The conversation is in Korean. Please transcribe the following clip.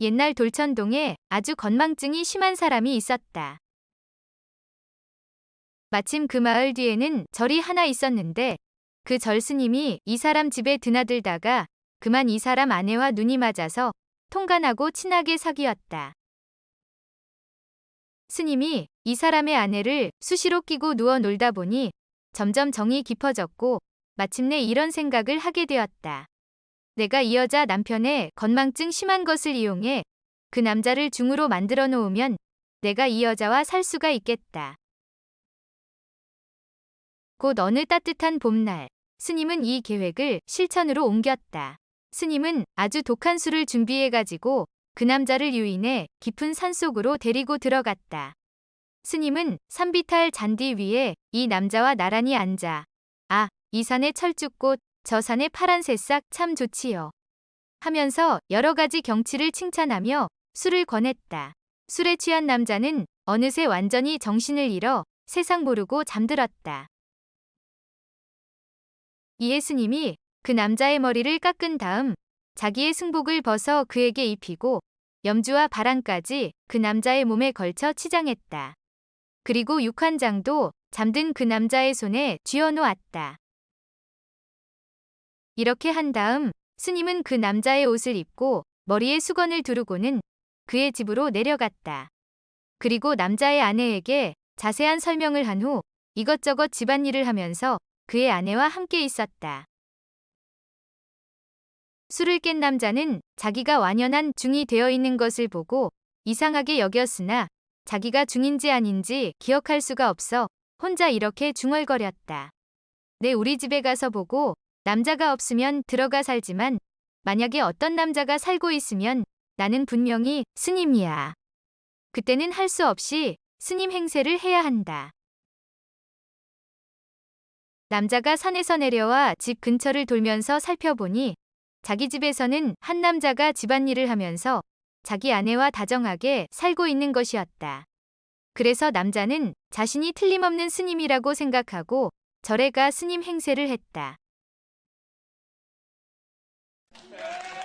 옛날 돌천동에 아주 건망증이 심한 사람이 있었다. 마침 그 마을 뒤에는 절이 하나 있었는데 그 절 스님이 이 사람 집에 드나들다가 그만 이 사람 아내와 눈이 맞아서 통간하고 친하게 사귀었다. 스님이 이 사람의 아내를 수시로 끼고 누워 놀다 보니 점점 정이 깊어졌고 마침내 이런 생각을 하게 되었다. 내가 이 여자 남편의 건망증 심한 것을 이용해 그 남자를 중으로 만들어 놓으면 내가 이 여자와 살 수가 있겠다. 곧 어느 따뜻한 봄날, 스님은 이 계획을 실천으로 옮겼다. 스님은 아주 독한 술을 준비해 가지고 그 남자를 유인해 깊은 산속으로 데리고 들어갔다. 스님은 산비탈 잔디 위에 이 남자와 나란히 앉아 아, 이 산의 철쭉꽃, 저 산의 파란 새싹 참 좋지요. 하면서 여러 가지 경치를 칭찬하며 술을 권했다. 술에 취한 남자는 어느새 완전히 정신을 잃어 세상 모르고 잠들었다. 스님이 그 남자의 머리를 깎은 다음 자기의 승복을 벗어 그에게 입히고 염주와 바람까지 그 남자의 몸에 걸쳐 치장했다. 그리고 육환장도 잠든 그 남자의 손에 쥐어 놓았다. 이렇게 한 다음 스님은 그 남자의 옷을 입고 머리에 수건을 두르고는 그의 집으로 내려갔다. 그리고 남자의 아내에게 자세한 설명을 한 후 이것저것 집안일을 하면서 그의 아내와 함께 있었다. 술을 깬 남자는 자기가 완연한 중이 되어 있는 것을 보고 이상하게 여겼으나 자기가 중인지 아닌지 기억할 수가 없어 혼자 이렇게 중얼거렸다. 내 우리 집에 가서 보고 남자가 없으면 들어가 살지만 만약에 어떤 남자가 살고 있으면 나는 분명히 스님이야. 그때는 할 수 없이 스님 행세를 해야 한다. 남자가 산에서 내려와 집 근처를 돌면서 살펴보니 자기 집에서는 한 남자가 집안일을 하면서 자기 아내와 다정하게 살고 있는 것이었다. 그래서 남자는 자신이 틀림없는 스님이라고 생각하고 절에 가 스님 행세를 했다. Yeah.